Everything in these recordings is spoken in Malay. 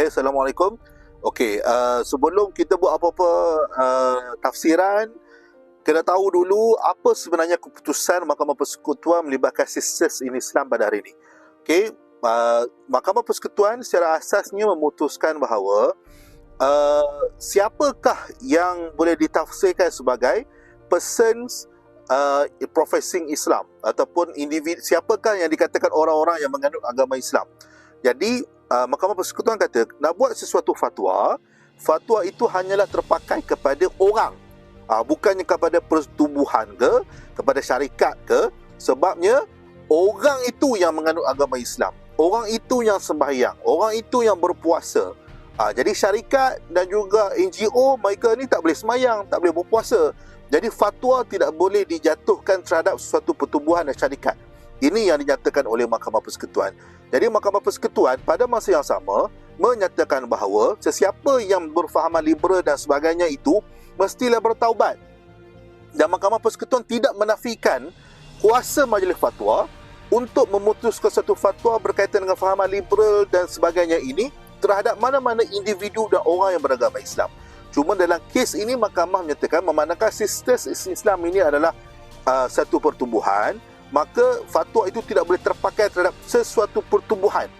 Okay, Assalamualaikum. Okay, uh, sebelum kita buat apa-apa uh, tafsiran, kena tahu dulu apa sebenarnya keputusan Mahkamah Persekutuan melibatkan sisters in Islam pada hari ini. Okay, uh, Mahkamah Persekutuan secara asasnya memutuskan bahawa uh, siapakah yang boleh ditafsirkan sebagai persons uh, professing Islam ataupun individu siapakah yang dikatakan orang-orang yang menganut agama Islam. Jadi uh, Mahkamah Persekutuan kata nak buat sesuatu fatwa, fatwa itu hanyalah terpakai kepada orang. Uh, bukannya kepada pertubuhan ke, kepada syarikat ke, sebabnya orang itu yang menganut agama Islam. Orang itu yang sembahyang, orang itu yang berpuasa. Uh, jadi syarikat dan juga NGO mereka ni tak boleh sembahyang, tak boleh berpuasa. Jadi fatwa tidak boleh dijatuhkan terhadap sesuatu pertubuhan dan syarikat. Ini yang dinyatakan oleh Mahkamah Persekutuan. Jadi Mahkamah Persekutuan pada masa yang sama menyatakan bahawa sesiapa yang berfahaman liberal dan sebagainya itu mestilah bertaubat. Dan Mahkamah Persekutuan tidak menafikan kuasa majlis fatwa untuk memutuskan satu fatwa berkaitan dengan fahaman liberal dan sebagainya ini terhadap mana-mana individu dan orang yang beragama Islam. Cuma dalam kes ini mahkamah menyatakan memandangkan sistem Islam ini adalah uh, satu pertumbuhan maka fatwa itu tidak boleh terpakai terhadap sesuatu pertubuhan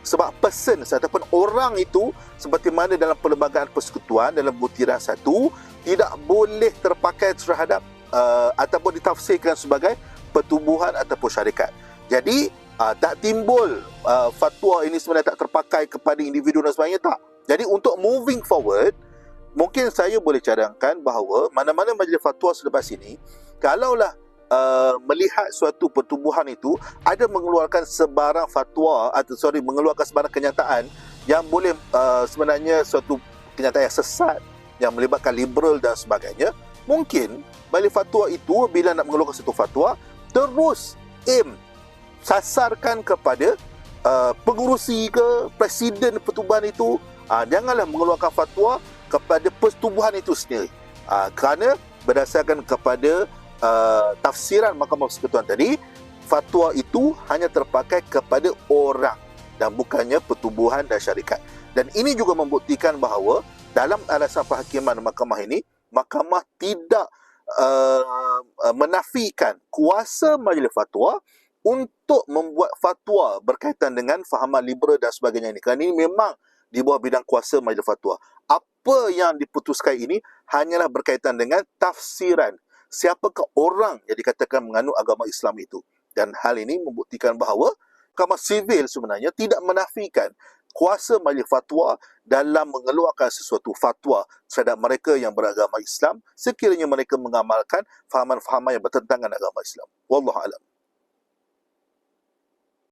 sebab person ataupun orang itu seperti mana dalam perlembagaan persekutuan dalam butiran satu tidak boleh terpakai terhadap uh, ataupun ditafsirkan sebagai pertubuhan ataupun syarikat. Jadi uh, tak timbul uh, fatwa ini sebenarnya tak terpakai kepada individu dan sebagainya tak. Jadi untuk moving forward mungkin saya boleh cadangkan bahawa mana-mana majlis fatwa selepas ini kalaulah uh, melihat suatu pertubuhan itu ada mengeluarkan sebarang fatwa atau sorry mengeluarkan sebarang kenyataan yang boleh uh, sebenarnya suatu kenyataan yang sesat yang melibatkan liberal dan sebagainya. Mungkin balik fatwa itu bila nak mengeluarkan satu fatwa terus aim sasarkan kepada uh, pengurusi ke presiden pertubuhan itu. Uh, janganlah mengeluarkan fatwa kepada pertubuhan itu sendiri. Uh, kerana berdasarkan kepada uh, tafsiran Mahkamah Persekutuan tadi, fatwa itu hanya terpakai kepada orang dan bukannya pertubuhan dan syarikat. Dan ini juga membuktikan bahawa dalam alasan penghakiman mahkamah ini, mahkamah tidak uh, uh, menafikan kuasa majlis fatwa untuk membuat fatwa berkaitan dengan fahaman liberal dan sebagainya ini. Kerana ini memang di bawah bidang kuasa majlis fatwa. Apa yang diputuskan ini hanyalah berkaitan dengan tafsiran siapakah orang yang dikatakan menganut agama Islam itu. Dan hal ini membuktikan bahawa Mahkamah Sivil sebenarnya tidak menafikan kuasa majlis fatwa dalam mengeluarkan sesuatu fatwa terhadap mereka yang beragama Islam sekiranya mereka mengamalkan fahaman-fahaman yang bertentangan agama Islam. Wallahu a'lam.